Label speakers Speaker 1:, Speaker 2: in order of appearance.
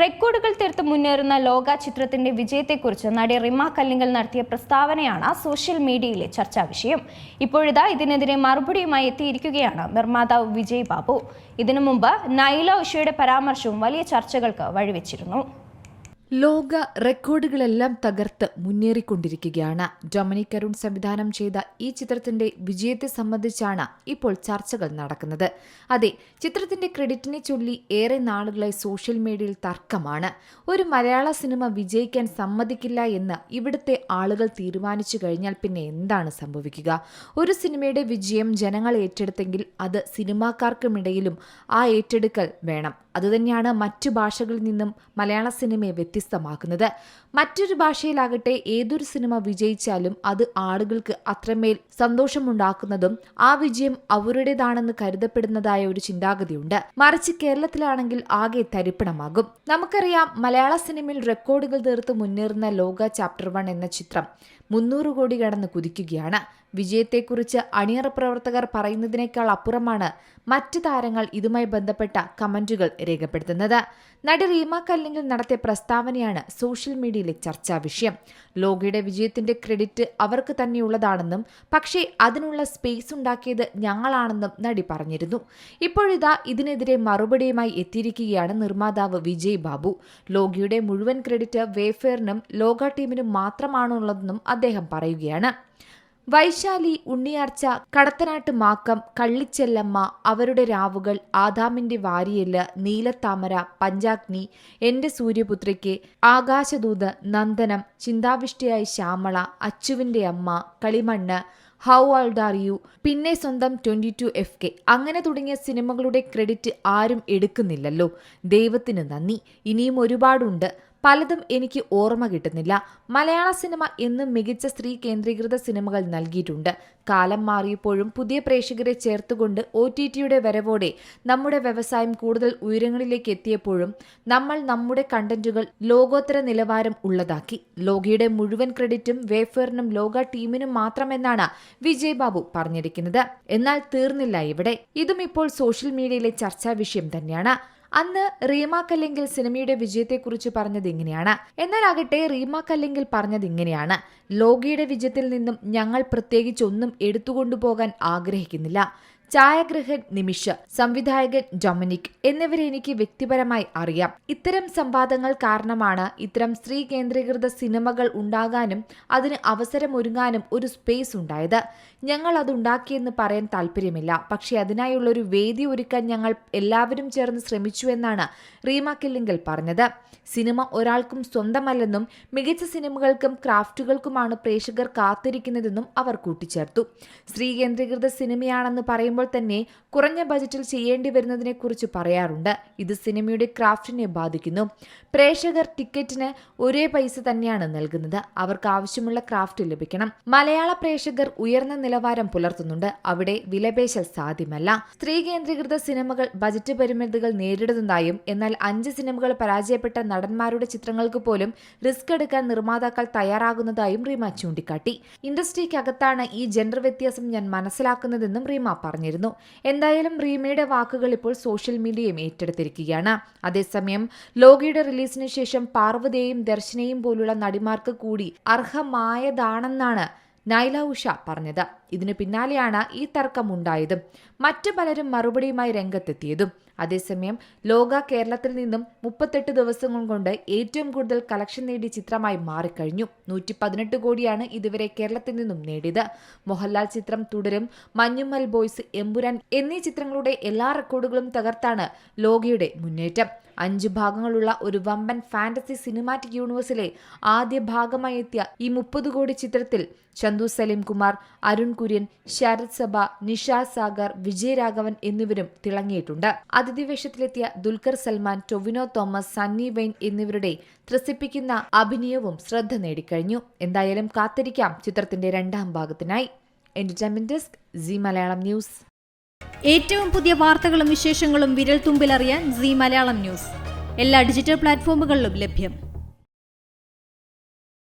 Speaker 1: റെക്കോർഡുകൾ തീർത്ത് മുന്നേറുന്ന ലോക ചിത്രത്തിന്റെ വിജയത്തെക്കുറിച്ച് നടി റിമ കല്ലിങ്കൽ നടത്തിയ പ്രസ്താവനയാണ് സോഷ്യൽ മീഡിയയിലെ ചർച്ചാ വിഷയം. ഇപ്പോഴിതാ ഇതിനെതിരെ മറുപടിയുമായി എത്തിയിരിക്കുകയാണ് നിർമ്മാതാവ് വിജയ് ബാബു. ഇതിനു മുമ്പ് നൈല ഉഷയുടെ പരാമർശവും വലിയ ചർച്ചകൾക്ക് വഴിവെച്ചിരുന്നു.
Speaker 2: ലോക റെക്കോർഡുകളെല്ലാം തകർത്ത് മുന്നേറിക്കൊണ്ടിരിക്കുകയാണ്. ഡൊമിനിക് അരുൺ സംവിധാനം ചെയ്ത ഈ ചിത്രത്തിന്റെ വിജയത്തെ സംബന്ധിച്ചാണ് ഇപ്പോൾ ചർച്ചകൾ നടക്കുന്നത്. അതെ ചിത്രത്തിന്റെ ക്രെഡിറ്റിനെ ചൊല്ലി ഏറെ നാളുകളായി സോഷ്യൽ മീഡിയയിൽ തർക്കമാണ്. ഒരു മലയാള സിനിമ വിജയിക്കാൻ സമ്മതിക്കില്ല എന്ന് ഇവിടുത്തെ ആളുകൾ തീരുമാനിച്ചു കഴിഞ്ഞാൽ പിന്നെ എന്താണ് സംഭവിക്കുക? ഒരു സിനിമയുടെ വിജയം ജനങ്ങൾ ഏറ്റെടുത്തെങ്കിൽ അത് സിനിമാക്കാർക്കുമിടയിലും ആ ഏറ്റെടുക്കൽ വേണം. അതുതന്നെയാണ് മറ്റു ഭാഷകളിൽ നിന്നും മലയാള സിനിമയെ വ്യത്യസ്തമാക്കുന്നത്. മറ്റൊരു ഭാഷയിലാകട്ടെ ഏതൊരു സിനിമ വിജയിച്ചാലും അത് ആളുകൾക്ക് അത്രമേൽ സന്തോഷമുണ്ടാക്കുന്നതും ആ വിജയം അവരുടേതാണെന്ന് കരുതപ്പെടുന്നതായ ഒരു ചിന്താഗതിയുണ്ട്. മറിച്ച് കേരളത്തിലാണെങ്കിൽ ആകെ തരിപ്പണമാകും. നമുക്കറിയാം മലയാള സിനിമയിൽ റെക്കോർഡുകൾ തീർത്ത് മുന്നേറുന്ന ലോക ചാപ്റ്റർ വൺ എന്ന ചിത്രം മുന്നൂറ് കോടി കടന്ന് കുതിക്കുകയാണ്. വിജയത്തെക്കുറിച്ച് അണിയറ പ്രവർത്തകർ പറയുന്നതിനേക്കാൾ അപ്പുറമാണ് മറ്റ് താരങ്ങൾ ഇതുമായി ബന്ധപ്പെട്ട കമന്റുകൾ രേഖപ്പെടുത്തുന്നത്. നടി റീമ കല്ലിങ്ങിൽ നടത്തിയ പ്രസ്താവനയാണ് സോഷ്യൽ മീഡിയയിലെ ചർച്ചാ വിഷയം. ലോകയുടെ വിജയത്തിന്റെ ക്രെഡിറ്റ് അവർക്ക് തന്നെയുള്ളതാണെന്നും പക്ഷേ അതിനുള്ള സ്പേസ് ഉണ്ടാക്കിയത് ഞങ്ങളാണെന്നും നടി പറഞ്ഞിരുന്നു. ഇപ്പോഴിതാ ഇതിനെതിരെ മറുപടിയുമായി എത്തിയിരിക്കുകയാണ് നിർമ്മാതാവ് വിജയ് ബാബു. ലോകയുടെ മുഴുവൻ ക്രെഡിറ്റ് വേഫെയറിനും ലോക ടീമിനും മാത്രമാണുള്ളതെന്നും അദ്ദേഹം പറയുകയാണ്. വൈശാലി ഉണ്ണിയാർച്ച കടത്തനാട്ട് മാക്കം കള്ളിച്ചെല്ലമ്മ അവരുടെ രാവുകൾ ആദാമിന്റെ വാരിയെല്ല് നീലത്താമര പഞ്ചാഗ്നി എന്റെ സൂര്യപുത്രിക്ക് ആകാശദൂത് നന്ദനം ചിന്താവിഷ്ടയായി ശ്യാമള അച്ചുവിന്റെ അമ്മ കളിമണ്ണ് ഹൗ ഓൾഡ് ആർ യു പിന്നെ സ്വന്തം ട്വന്റി ടു എഫ് കെ. അങ്ങനെ തുടങ്ങിയ സിനിമകളുടെ ക്രെഡിറ്റ് ആരും എടുക്കുന്നില്ലല്ലോ. ദൈവത്തിന് നന്ദി. ഇനിയും ഒരുപാടുണ്ട്. പലതും എനിക്ക് ഓർമ്മ കിട്ടുന്നില്ല. മലയാള സിനിമ എന്നും മികച്ച സ്ത്രീ കേന്ദ്രീകൃത സിനിമകൾ നൽകിയിട്ടുണ്ട്. കാലം മാറിയപ്പോഴും പുതിയ പ്രേക്ഷകരെ ചേർത്തുകൊണ്ട് ഒ ടി ടിയുടെ വരവോടെ നമ്മുടെ വ്യവസായം കൂടുതൽ ഉയരങ്ങളിലേക്ക് എത്തിയപ്പോഴും നമ്മൾ നമ്മുടെ കണ്ടന്റുകൾ ലോകോത്തര നിലവാരം ഉള്ളതാക്കി. ലോകയുടെ മുഴുവൻ ക്രെഡിറ്റും വേഫറിനും ലോക ടീമിനും മാത്രമെന്നാണ് വിജയ് ബാബു പറഞ്ഞിരിക്കുന്നത്. എന്നാൽ തീർന്നില്ല ഇവിടെ. ഇതും ഇപ്പോൾ സോഷ്യൽ മീഡിയയിലെ ചർച്ചാ വിഷയം തന്നെയാണ്. അന്ന് റീമ കല്ലെങ്കിൽ സിനിമയുടെ വിജയത്തെക്കുറിച്ച് പറഞ്ഞത് ഇങ്ങനെയാണ്. എന്നാലാകട്ടെ റീമ കല്ലെങ്കിൽ പറഞ്ഞത് ഇങ്ങനെയാണ്. ലോകിയുടെ വിജയത്തിൽ നിന്നും ഞങ്ങൾ പ്രത്യേകിച്ച് ഒന്നും എടുത്തുകൊണ്ടുപോകാൻ ആഗ്രഹിക്കുന്നില്ല. ഛായാഗ്രഹൻ നിമിഷ സംവിധായകൻ ഡൊമിനിക് എന്നിവരെ എനിക്ക് വ്യക്തിപരമായി അറിയാം. ഇത്തരം സംവാദങ്ങൾ കാരണമാണ് ഇത്തരം സ്ത്രീ കേന്ദ്രീകൃത സിനിമകൾ ഉണ്ടാകാനും അതിന് അവസരമൊരുങ്ങാനും ഒരു സ്പേസ് ഉണ്ടായത്. ഞങ്ങൾ അതുണ്ടാക്കിയെന്ന് പറയാൻ താല്പര്യമില്ല. പക്ഷേ അതിനായുള്ള ഒരു വേദി ഒരുക്കാൻ ഞങ്ങൾ എല്ലാവരും ചേർന്ന് ശ്രമിച്ചു എന്നാണ് റീമ കില്ലിങ്കൽ പറഞ്ഞത്. സിനിമ ഒരാൾക്കും സ്വന്തമല്ലെന്നും മികച്ച സിനിമകൾക്കും ക്രാഫ്റ്റുകൾക്കുമാണ് പ്രേക്ഷകർ കാത്തിരിക്കുന്നതെന്നും അവർ കൂട്ടിച്ചേർത്തു. സ്ത്രീ കേന്ദ്രീകൃത സിനിമയാണെന്ന് പറയുമ്പോൾ തന്നെ കുറഞ്ഞ ബജറ്റിൽ ചെയ്യേണ്ടി വരുന്നതിനെക്കുറിച്ച് പറയാറുണ്ട്. ഇത് സിനിമയുടെ ക്രാഫ്റ്റിനെ ബാധിക്കുന്നു. പ്രേക്ഷകർ ടിക്കറ്റിന് ഒരേ പൈസ തന്നെയാണ് നൽകുന്നത്. അവർക്ക് ആവശ്യമുള്ള ക്രാഫ്റ്റ് ലഭിക്കണം. മലയാള പ്രേക്ഷകർ ഉയർന്ന നിലവാരം പുലർത്തുന്നുണ്ട്. അവിടെ വിലപേശൽ സാധ്യമല്ല. സ്ത്രീ കേന്ദ്രീകൃത സിനിമകൾ ബജറ്റ് പരിമിതികൾ നേരിടുന്നതായും എന്നാൽ അഞ്ച് സിനിമകൾ പരാജയപ്പെട്ട നടന്മാരുടെ ചിത്രങ്ങൾക്ക് പോലും റിസ്ക് എടുക്കാൻ നിർമ്മാതാക്കൾ തയ്യാറാകുന്നതായും റീമ ചൂണ്ടിക്കാട്ടി. ഇൻഡസ്ട്രിക്കകത്താണ് ഈ ജെൻഡർ വ്യത്യാസം ഞാൻ മനസ്സിലാക്കുന്നതെന്നും റീമ പറഞ്ഞിരുന്നു. എന്തായാലും റീമയുടെ വാക്കുകൾ ഇപ്പോൾ സോഷ്യൽ മീഡിയയും ഏറ്റെടുത്തിരിക്കുകയാണ്. അതേസമയം ലോകയുടെ റിലീസിന് ശേഷം പാർവതിയെയും ദർശനയും പോലുള്ള നടിമാർക്ക് കൂടി അർഹമായതാണെന്നാണ് നൈല ഉഷ പറഞ്ഞത്. ഇതിനു പിന്നാലെയാണ് ഈ തർക്കം ഉണ്ടായതും മറ്റു പലരും മറുപടിയുമായി രംഗത്തെത്തിയതും. അതേസമയം ലോക കേരളത്തിൽ നിന്നും മുപ്പത്തെട്ട് ദിവസങ്ങൾ കൊണ്ട് ഏറ്റവും കൂടുതൽ കളക്ഷൻ നേടിയ ചിത്രമായി മാറിക്കഴിഞ്ഞു. നൂറ്റി പതിനെട്ട് കോടിയാണ് ഇതുവരെ കേരളത്തിൽ നിന്നും നേടിയത്. മോഹൻലാൽ ചിത്രം തുടരും മഞ്ഞുമ്മൽ ബോയ്സ് എമ്പുരാൻ എന്നീ ചിത്രങ്ങളുടെ എല്ലാ റെക്കോർഡുകളും തകർത്താണ് ലോകയുടെ മുന്നേറ്റം. അഞ്ച് ഭാഗങ്ങളുള്ള ഒരു വമ്പൻ ഫാന്റസി സിനിമാറ്റിക് യൂണിവേഴ്സിലെ ആദ്യ ഭാഗമായി എത്തിയ ഈ മുപ്പത് കോടി ചിത്രത്തിൽ ചന്തു സലീം കുമാർ അരുൺ കുര്യൻ ശരത് സഭ നിഷാ സാഗർ വിജയരാഘവൻ എന്നിവരും തിളങ്ങിയിട്ടുണ്ട്. അതിഥിവേഷത്തിലെത്തിയ ദുൽഖർ സൽമാൻ ടൊവിനോ തോമസ് സണ്ണി വെയിൻ എന്നിവരുടെ ത്രസിപ്പിക്കുന്ന അഭിനയവും ശ്രദ്ധ നേടിക്കഴിഞ്ഞു. എന്തായാലും കാത്തിരിക്കാം ചിത്രത്തിന്റെ രണ്ടാം ഭാഗത്തിനായി. Entertainment desk Zee Malayalam news.
Speaker 3: ഏറ്റവും പുതിയ വാർത്തകളും വിശേഷങ്ങളും വിരൽ തുമ്പിലറിയാൻ സി മലയാളം ന്യൂസ്. എല്ലാ ഡിജിറ്റൽ പ്ലാറ്റ്ഫോമുകളിലും ലഭ്യം.